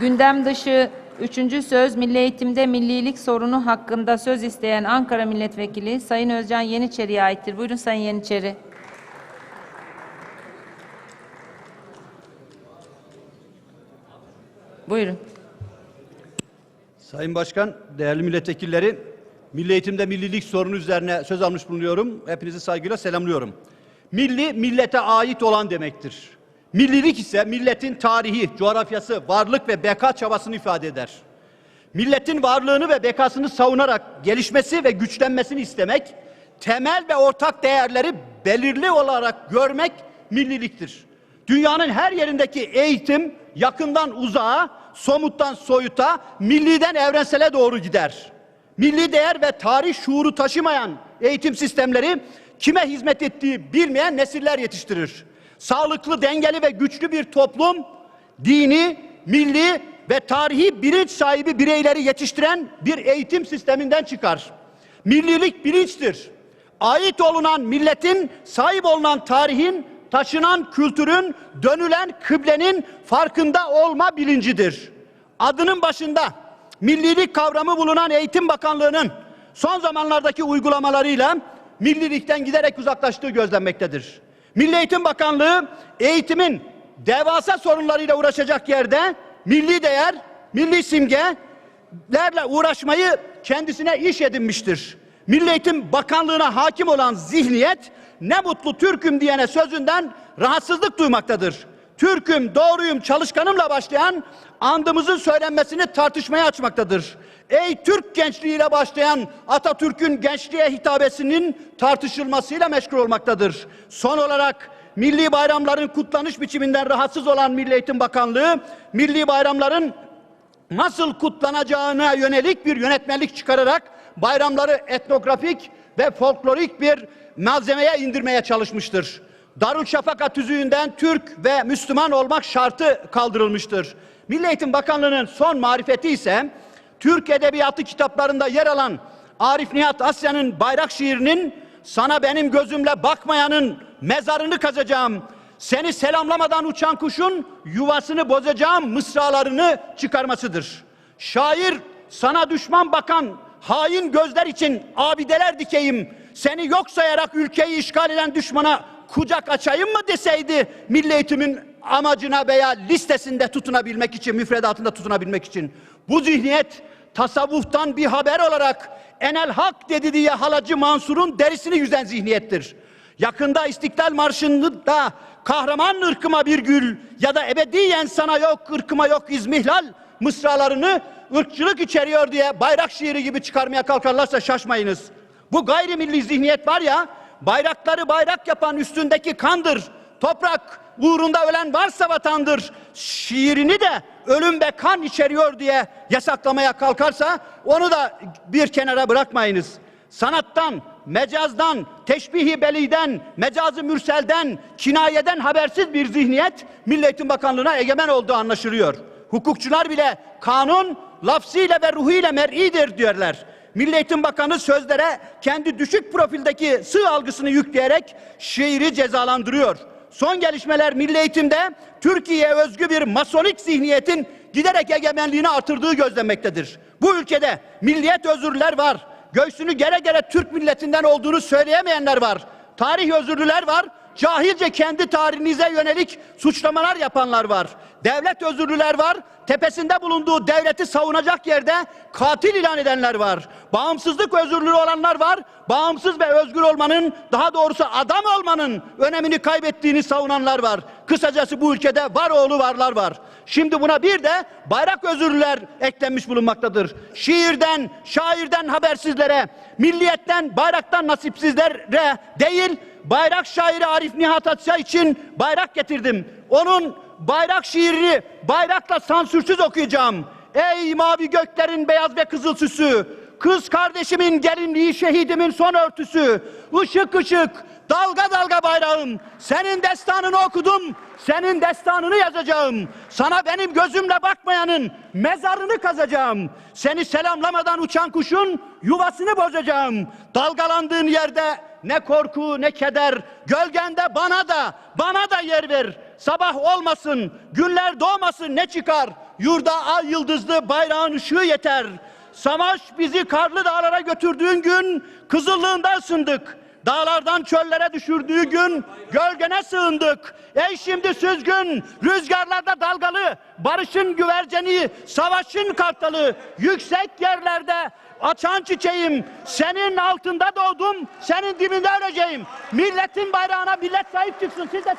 Gündem dışı üçüncü söz Milli Eğitimde millilik sorunu hakkında söz isteyen Ankara Milletvekili Sayın Özcan Yeniçeri'ye aittir. Buyurun Sayın Yeniçeri. Buyurun. Sayın Başkan, değerli milletvekilleri, milli eğitimde millilik sorunu üzerine söz almış bulunuyorum. Hepinizi saygıyla selamlıyorum. Milli, millete ait olan demektir. Millilik ise milletin tarihi, coğrafyası, varlık ve beka çabasını ifade eder. Milletin varlığını ve bekasını savunarak gelişmesi ve güçlenmesini istemek, temel ve ortak değerleri belirli olarak görmek milliliktir. Dünyanın her yerindeki eğitim yakından uzağa, somuttan soyuta, milliden evrensele doğru gider. Milli değer ve tarih şuuru taşımayan eğitim sistemleri kime hizmet ettiği bilmeyen nesiller yetiştirir. Sağlıklı, dengeli ve güçlü bir toplum dini, milli ve tarihi bilinç sahibi bireyleri yetiştiren bir eğitim sisteminden çıkar. Millilik bilinçtir. Ait olunan milletin, sahip olunan tarihin, taşınan kültürün, dönülen kıblenin farkında olma bilincidir. Adının başında millilik kavramı bulunan Eğitim Bakanlığı'nın son zamanlardaki uygulamalarıyla millilikten giderek uzaklaştığı gözlenmektedir. Milli Eğitim Bakanlığı eğitimin devasa sorunlarıyla uğraşacak yerde milli değer, milli simgelerle uğraşmayı kendisine iş edinmiştir. Milli Eğitim Bakanlığı'na hakim olan zihniyet ne mutlu Türk'üm diyene sözünden rahatsızlık duymaktadır. Türk'üm, doğruyum, çalışkanımla başlayan andımızın söylenmesini tartışmaya açmaktadır. Ey Türk gençliğiyle başlayan Atatürk'ün gençliğe hitabesinin tartışılmasıyla meşgul olmaktadır. Son olarak milli bayramların kutlanış biçiminden rahatsız olan Milli Eğitim Bakanlığı, milli bayramların nasıl kutlanacağına yönelik bir yönetmelik çıkararak bayramları etnografik ve folklorik bir malzemeye indirmeye çalışmıştır. Darüşşafaka tüzüğünden Türk ve Müslüman olmak şartı kaldırılmıştır. Milli Eğitim Bakanlığı'nın son marifeti ise Türk Edebiyatı kitaplarında yer alan Arif Nihat Asya'nın bayrak şiirinin sana benim gözümle bakmayanın mezarını kazacağım. Seni selamlamadan uçan kuşun yuvasını bozacağım mısralarını çıkarmasıdır. Şair sana düşman bakan hain gözler için abideler dikeyim. Seni yok sayarak ülkeyi işgal eden düşmana kucak açayım mı deseydi milli eğitimin amacına veya listesinde tutunabilmek için, müfredatında tutunabilmek için. Bu zihniyet tasavvuftan bir haber olarak enel hak dedi diye halacı Mansur'un derisini yüzen zihniyettir. Yakında İstiklal Marşı'nda kahraman ırkıma bir gül ya da ebediyen sana yok ırkıma yok izmihlal mısralarını ırkçılık içeriyor diye bayrak şiiri gibi çıkarmaya kalkarlarsa şaşmayınız. Bu gayrimilli zihniyet var ya bayrakları bayrak yapan üstündeki kandır. Toprak uğrunda ölen varsa vatandır. Şiirini de ölüm ve kan içeriyor diye yasaklamaya kalkarsa onu da bir kenara bırakmayınız. Sanattan, mecazdan, teşbihi beliden, mecazı mürselden, kinayeden habersiz bir zihniyet Milli Eğitim Bakanlığı'na egemen olduğu anlaşılıyor. Hukukçular bile kanun lafzıyla ve ruhuyla mer'idir diyorlar. Milli Eğitim Bakanı sözlere kendi düşük profildeki sığ algısını yükleyerek şiiri cezalandırıyor. Son gelişmeler milli eğitimde Türkiye'ye özgü bir masonik zihniyetin giderek egemenliğini artırdığı gözlenmektedir. Bu ülkede milliyet özürler var. Göğsünü gere gere Türk milletinden olduğunu söyleyemeyenler var. Tarih özürlüler var. Cahilce kendi tarihinize yönelik suçlamalar yapanlar var. Devlet özürlüler var. Tepesinde bulunduğu devleti savunacak yerde katil ilan edenler var. Bağımsızlık özürlü olanlar var. Bağımsız ve özgür olmanın, daha doğrusu adam olmanın önemini kaybettiğini savunanlar var. Kısacası bu ülkede var oğlu varlar var. Şimdi buna bir de bayrak özürlüler eklenmiş bulunmaktadır. Şiirden, şairden habersizlere, milliyetten, bayraktan nasipsizlere değil, bayrak şairi Arif Nihat Atça için bayrak getirdim. Onun bayrak şiirini bayrakla sansürsüz okuyacağım. Ey mavi göklerin beyaz ve kızıl süsü, kız kardeşimin gelinliği şehidimin son örtüsü, ışık ışık, dalga dalga bayrağım, senin destanını okudum, senin destanını yazacağım. Sana benim gözümle bakmayanın mezarını kazacağım. Seni selamlamadan uçan kuşun yuvasını bozacağım. Dalgalandığın yerde ne korku ne keder, gölgende bana da, bana da yer ver. Sabah olmasın, günler doğmasın ne çıkar? yurda ay yıldızlı bayrağın ışığı yeter. Savaş bizi karlı dağlara götürdüğün gün kızıllığında ısındık. Dağlardan çöllere düşürdüğü gün gölgene sığındık. Ey şimdi süzgün, rüzgarlarda dalgalı, barışın güverceni, savaşın kartalı, yüksek yerlerde açan çiçeğim. Senin altında doğdum, senin dibinde öleceğim. Milletin bayrağına millet sahip çıksın. Siz de